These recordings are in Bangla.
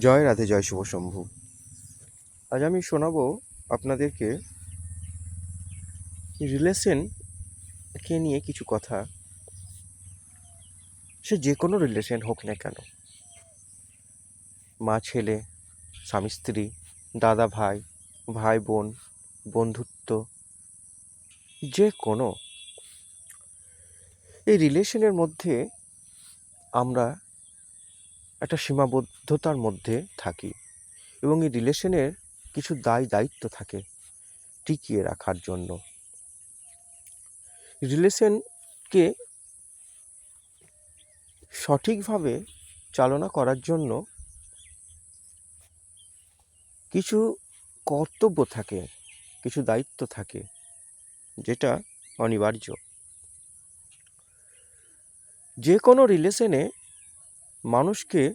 জয় রাধে, জয় শুভ শম্ভু। আজ আমি শোনাবো আপনাদেরকে রিলেশনকে নিয়ে কিছু কথা। সে যে কোনো রিলেশন হোক না কেন। মা, ছেলে, স্বামী, স্ত্রী, দাদা, ভাই ভাই, বোন, বন্ধুত্ব, যে কোনো। এই রিলেশনের মধ্যে আমরা একটা সীমাবদ্ধতার মধ্যে থাকি এবং এই রিলেশনের কিছু দায় দায়িত্ব থাকে টিকিয়ে রাখার জন্য। রিলেশনকে সঠিকভাবে চালনা করার জন্য কিছু কর্তব্য থাকে, কিছু দায়িত্ব থাকে, যেটা অনিবার্য। যে কোনো রিলেশনে মানুষকে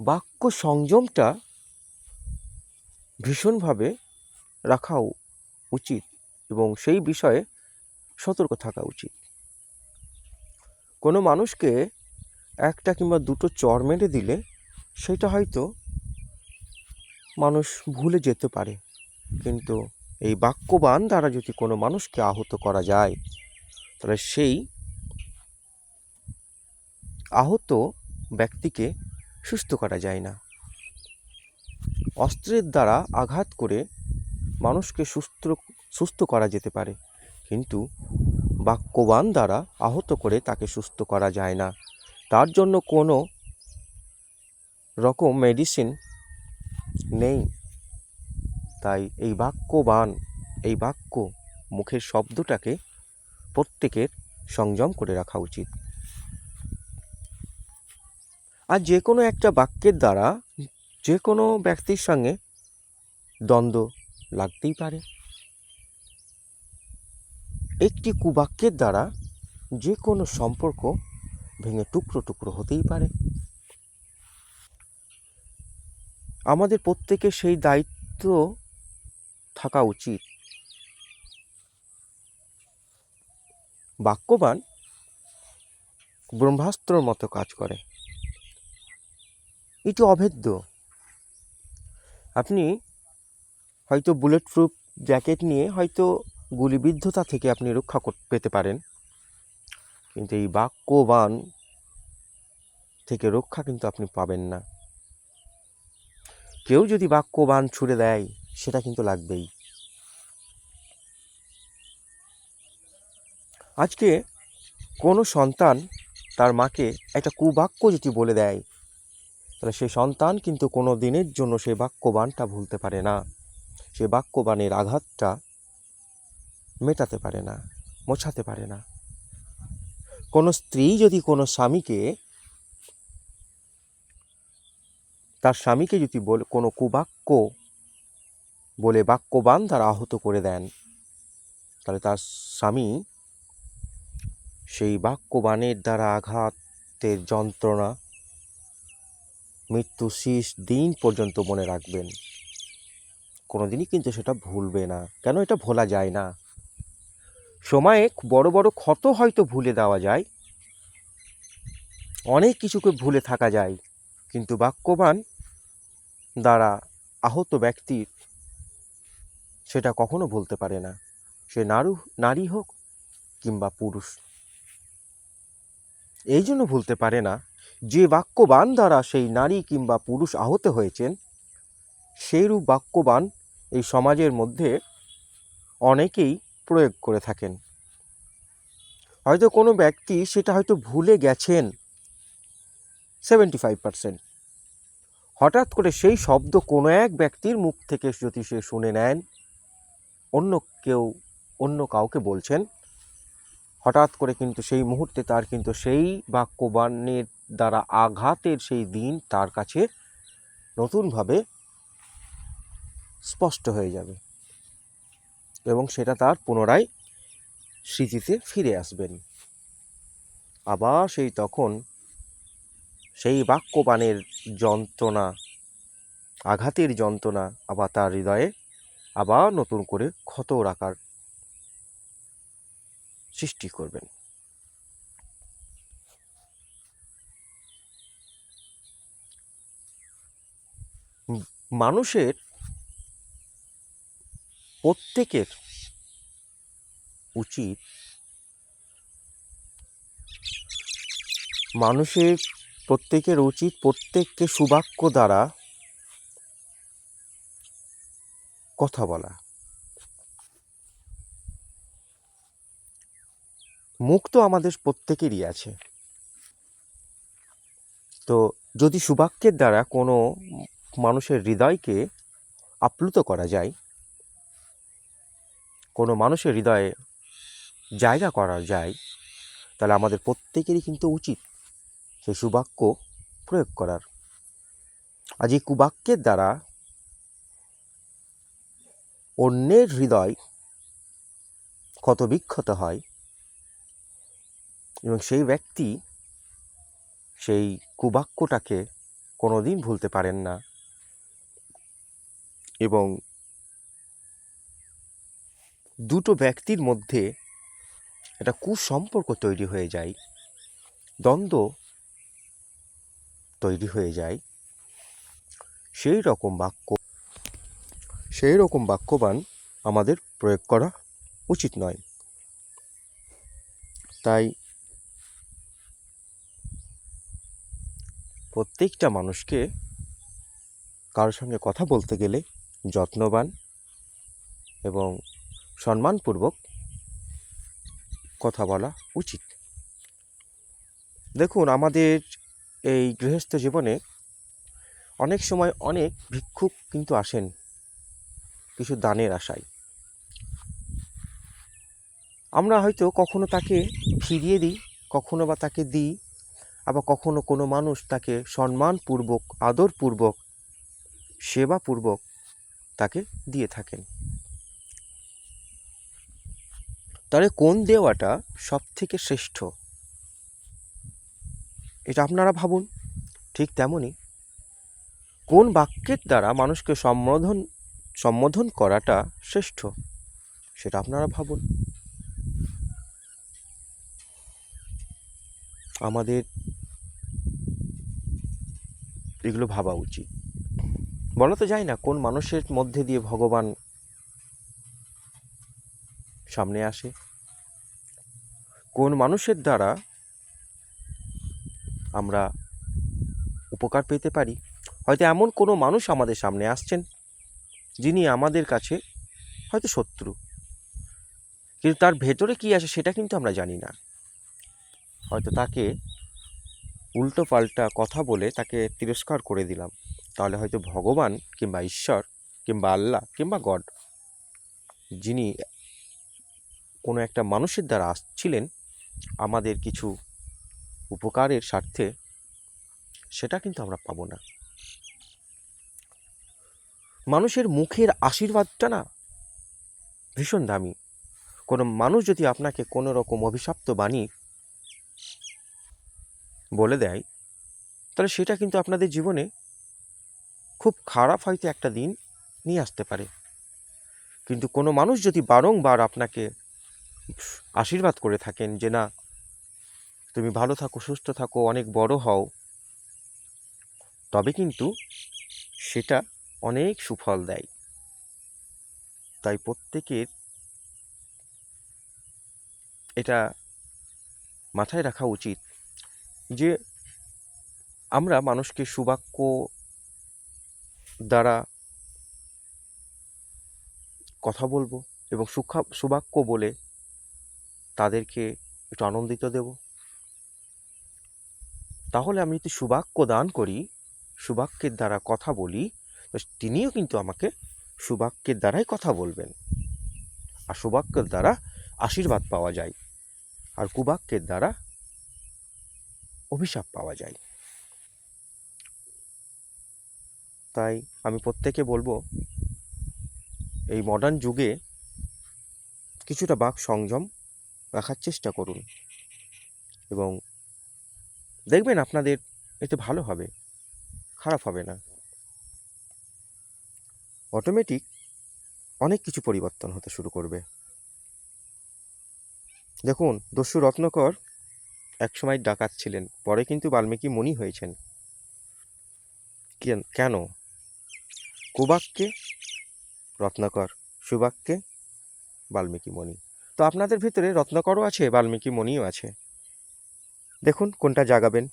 বাক্য সংযমটা ভীষণভাবে রাখা উচিত এবং সেই বিষয়ে সতর্ক থাকা উচিত। কোনো মানুষকে একটা কিংবা দুটো চর মেরে দিলে সেটা হয়তো মানুষ ভুলে যেতে পারে। কিন্তু এই বাক্যবান দ্বারা যদি কোনো মানুষকে আহত করা যায়, তাহলে সেই আহত ব্যক্তিকে সুস্থ করা যায় না। অস্ত্রের দ্বারা আঘাত করে মানুষকে সুস্থ সুস্থ করা যেতে পারে, কিন্তু বাক্যবান দ্বারা আহত করে তাকে সুস্থ করা যায় না। তার জন্য কোনো রকম মেডিসিন নেই। তাই এই বাক্যবান, এই বাক্য মুখের শব্দটাকে প্রত্যেকের সংযম করে রাখা উচিত। আর যে কোনো একটা বাক্যের দ্বারা যে কোনো ব্যক্তির সঙ্গে দ্বন্দ্ব লাগতেই পারে। একটি কুবাক্যের দ্বারা যে কোনো সম্পর্ক ভেঙে টুকরো টুকরো হতেই পারে। আমাদের প্রত্যেকের সেই দায়িত্ব থাকা উচিত। বাক্যবান ব্রহ্মাস্ত্রর মতো কাজ করে। এটি অভেদ্য। আপনি হয়তো বুলেট প্রুফ জ্যাকেট নিয়ে হয়তো গুলিবিদ্ধতা থেকে আপনি রক্ষা পেতে পারেন। কিন্তু এই বাক্যবান থেকে রক্ষা কিন্তু আপনি পাবেন না। কেউ যদি বাক্যবান ছুড়ে দেয়, সেটা কিন্তু লাগবেই। আজকে কোনো সন্তান তার মাকে একটা কুবাক্য যদি বলে দেয় তাহলে সেই সন্তান কিন্তু কোনো দিনের জন্য সেই বাক্যবানটা ভুলতে পারে না। সে বাক্যবানের আঘাতটা মেটাতে পারে না, মোছাতে পারে না। কোনো স্ত্রী যদি কোনো স্বামীকে, তার স্বামীকে যদি বলে, কোনো কুবাক্য বলে বাক্যবান দ্বারা আহত করে দেন, তাহলে তার স্বামী সেই বাক্যবানের দ্বারা আঘাতের যন্ত্রণা মৃত্যু শেষ দিন পর্যন্ত মনে রাখবেন। কোনোদিনই কিন্তু সেটা ভুলবে না। কেন এটা ভোলা যায় না? সময়ে বড় বড় ক্ষত হয়তো ভুলে দেওয়া যায়। অনেক কিছুকে ভুলে থাকা যায়। কিন্তু বাক্যবান দ্বারা আহত ব্যক্তির সেটা কখনো ভুলতে পারে না। সে নারু, নারী হোক কিংবা পুরুষ। এই জন্য ভুলতে পারে না। যে বাক্যবান দ্বারা সেই নারী কিংবা পুরুষ আহত হয়েছেন, সেইরূপ বাক্যবান এই সমাজের মধ্যে অনেকেই প্রয়োগ করে থাকেন। হয়তো কোনো ব্যক্তি সেটা হয়তো ভুলে গেছেন সেভেন্টি ফাইভ পার্সেন্ট হঠাৎ করে সেই শব্দ কোনো এক ব্যক্তির মুখ থেকে যদি সে শুনে নেন, অন্য কেউ, অন্য কাউকে বলছেন হঠাৎ করে কিন্তু সেই মুহূর্তে তার কিন্তু সেই বাক্যবাণের দ্বারা আঘাতের সেই দিন তার কাছে নতুনভাবে স্পষ্ট হয়ে যাবে এবং সেটা তার পুনরায় স্মৃতিতে ফিরে আসবেন। আবার সেই তখন সেই বাক্যবাণের যন্ত্রণা, আঘাতের যন্ত্রণা আবার তার হৃদয়ে আবার নতুন করে ক্ষত রাখার সৃষ্টি করবেন। মানুষের প্রত্যেকের উচিত মানুষের প্রত্যেকের উচিত প্রত্যেককে সুবাক্য দ্বারা কথা বলা। মুখ তো আমাদের প্রত্যেকেরই আছে। তো যদি সুবাক্যের দ্বারা কোনো মানুষের হৃদয়কে আপ্লুত করা যায়, কোনো মানুষের হৃদয়ে জায়গা করা যায়, তাহলে আমাদের প্রত্যেকেরই কিন্তু উচিত সেই সুবাক্য প্রয়োগ করার। আজ এই কুবাক্যের দ্বারা অন্যের হৃদয় ক্ষত বিক্ষত হয় এবং সেই ব্যক্তি সেই কুবাক্যটাকে কোনো দিন ভুলতে পারেন না এবং দুটো ব্যক্তির মধ্যে একটা কুসম্পর্ক তৈরি হয়ে যায়, দ্বন্দ্ব তৈরি হয়ে যায়। সেই রকম বাক্য, সেই রকম বাক্যবান আমাদের প্রয়োগ করা উচিত নয়। তাই প্রত্যেকটা মানুষকে কারোর সঙ্গে কথা বলতে গেলে যত্নবান এবং সম্মানপূর্বক কথা বলা উচিত। দেখুন, আমাদের এই গৃহস্থ জীবনে অনেক সময় অনেক ভিক্ষুক কিন্তু আসেন কিছু দানের আশায়। আমরা হয়তো কখনো তাকে ফিরিয়ে দিই, কখনো বা তাকে দিই আবার কখনো কোনো মানুষ তাকে সম্মানপূর্বক, আদরপূর্বক, সেবাপূর্বক তাকে দিয়ে থাকেন। তাহলে কোন দেওয়াটা সব থেকে শ্রেষ্ঠ? এটা আপনারা ভাবুন, ঠিক তেমনই। কোন বাক্যের দ্বারা মানুষকে সম্বোধন সম্বোধন করাটা শ্রেষ্ঠ? সেটা আপনারা ভাবুন। আমাদের এগুলো ভাবা উচিত। বলা তো যায় না কোন মানুষের মধ্যে দিয়ে ভগবান সামনে আসে। কোন মানুষের দ্বারা আমরা উপকার পেতে পারি? হয়তো এমন কোনো মানুষ আমাদের সামনে আসছেন, যিনি আমাদের কাছে হয়তো শত্রু। কিন্তু তার ভেতরে কী আছে সেটা কিন্তু আমরা জানি না। হয়তো তাকে উল্টো পাল্টা কথা বলে তাকে তিরস্কার করে দিলাম। তাহলে হয়তো ভগবান কিংবা ঈশ্বর কিংবা আল্লাহ কিংবা গড, যিনি কোনো একটা মানুষের দ্বারা আসছিলেন, আমাদের কিছু উপকারের স্বার্থে, সেটা কিন্তু আমরা পাবো না। মানুষের মুখের আশীর্বাদটা না ভীষণ দামি। কোনো মানুষ যদি আপনাকে কোনো রকম অভিশপ্ত বাণী বলে দেয়, তাহলে সেটা কিন্তু আপনাদের জীবনে খুব খারাপ হয়তো একটা দিন নিয়ে আসতে পারে। কিন্তু কোনো মানুষ যদি বারংবার আপনাকে আশীর্বাদ করে থাকেন যে না, তুমি ভালো থাকো, সুস্থ থাকো, অনেক বড় হও, তবে কিন্তু সেটা অনেক সুফল দেয়। তাই প্রত্যেকের এটা মাথায় রাখা উচিত যে আমরা মানুষকে সুবাক্য দ্বারা কথা বলব এবং সুখা সুবাক্য বলে তাদেরকে একটু আনন্দিত দেব। তাহলে আমি যদি সুবাক্য দান করি, সুবাক্যের দ্বারা কথা বলি, তো তিনিও কিন্তু আমাকে সুবাক্যের দ্বারাই কথা বলবেন। আর সুবাক্যের দ্বারা আশীর্বাদ পাওয়া যায়। আর কুবাক্যের দ্বারা অভিশাপ পাওয়া যায়। তাই আমি প্রত্যেকে বলব, এই মডার্ন যুগে কিছুটা বাক সংযম রাখার চেষ্টা করুন এবং দেখবেন আপনাদের এতে ভালো হবে, খারাপ হবে না। অটোমেটিক অনেক কিছু পরিবর্তন হতে শুরু করবে। দেখুন, দস্যু রত্নকর একসময় ডাকাত ছিলেন, পরে কিন্তু বাল্মীকি মনি হয়েছেন। কেন কুবাককে রত্নকর। সুবাক্যে? বাল্মীকি মণি তো আপনাদের ভিতরে রত্নকরও আছে, বাল্মীকি মণিও আছে। দেখুন কোনটা জাগাবেন।